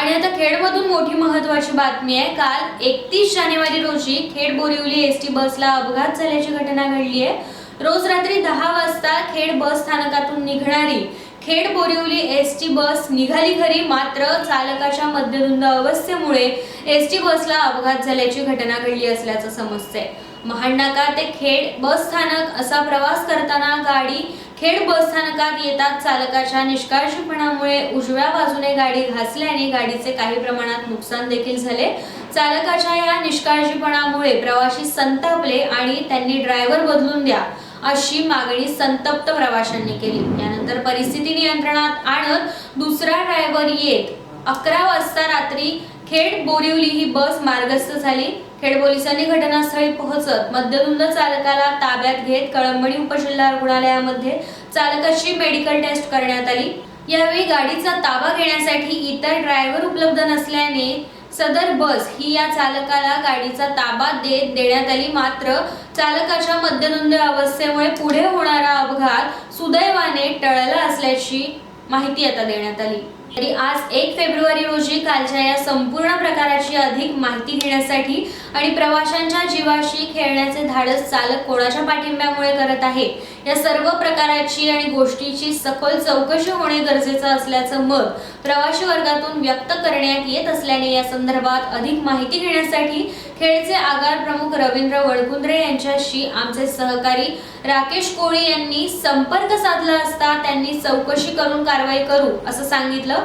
आणि आता खेडमधून मोठी महत्वाची बातमी आहे. काल एकतीस जानेवारी रोजी खेड बोरिवली एस टी बसला अपघात झाल्याची घटना घडली आहे. रोज रात्री दहा वाजता खेड बस स्थानकातून निघणारी Khed Borivali S T bus निघाली खरी मात्र चालकाच्या मध्यधुंद अवस्थेमुळे एस टी बसला अपघात झाल्याची घटना घडली असल्याचं समजतंय. महाडनाका ते खेड बस स्थानक असा प्रवास करताना गाडी खेड बस स्थानकात येतात चालकाच्या निष्काळजीपणामुळे उजव्या बाजूने गाडी घासल्याने गाडीचे काही प्रमाणात नुकसान देखील झाले. चालकाच्या या निष्काळजीपणामुळे प्रवाशी संतापले आणि त्यांनी ड्रायव्हर बदलून द्या अशी मागणी संतप्त प्रवाशांनी केली. यानंतर परिस्थिती नियंत्रणात आणत दुसरा ड्रायव्हर येत. अकरा वाजता रात्री खेड बोरिवली ही बस मार्गस्थ झाली. खेड पोलिसांनी घटनास्थळी पोहोचत मद्यधुंद चालकाला ताब्यात घेत कळंबडी उपजिल्हा रुग्णालयामध्ये चालकाची मेडिकल टेस्ट करण्यात आली. यावेळी गाडीचा ताबा घेण्यासाठी इतर ड्रायव्हर उपलब्ध नसल्याने सदर बस ही या चालकाला गाडीचा ताबा देत देण्यात आली. मात्र चालकाच्या मद्यधुंद अवस्थेमुळे पुढे होणारा अपघात सुदैवाने टळला असल्याची माहिती आता देण्यात आली. आज एक फेब्रुवारी रोजी कालच्या या संपूर्ण प्रकाराची अधिक माहिती घेण्यासाठी आणि प्रवाशांच्या जीवाशी खेळण्याचे धाडस चालक कोणाच्या पाठिंब्यामुळे करत आहे या सर्व प्रकाराची आणि गोष्टीची सखोल चौकशी होणे गरजेचं असल्याचं मत प्रवासी वर्गातून व्यक्त करण्यात येत असल्याने या संदर्भात अधिक माहिती घेण्यासाठी खेळचे आगार प्रमुख रवींद्र वडकुंद्रे यांच्याशी आमचे सहकारी राकेश कोळी यांनी संपर्क साधला असता त्यांनी चौकशी करून कारवाई करू असं सांगितलं.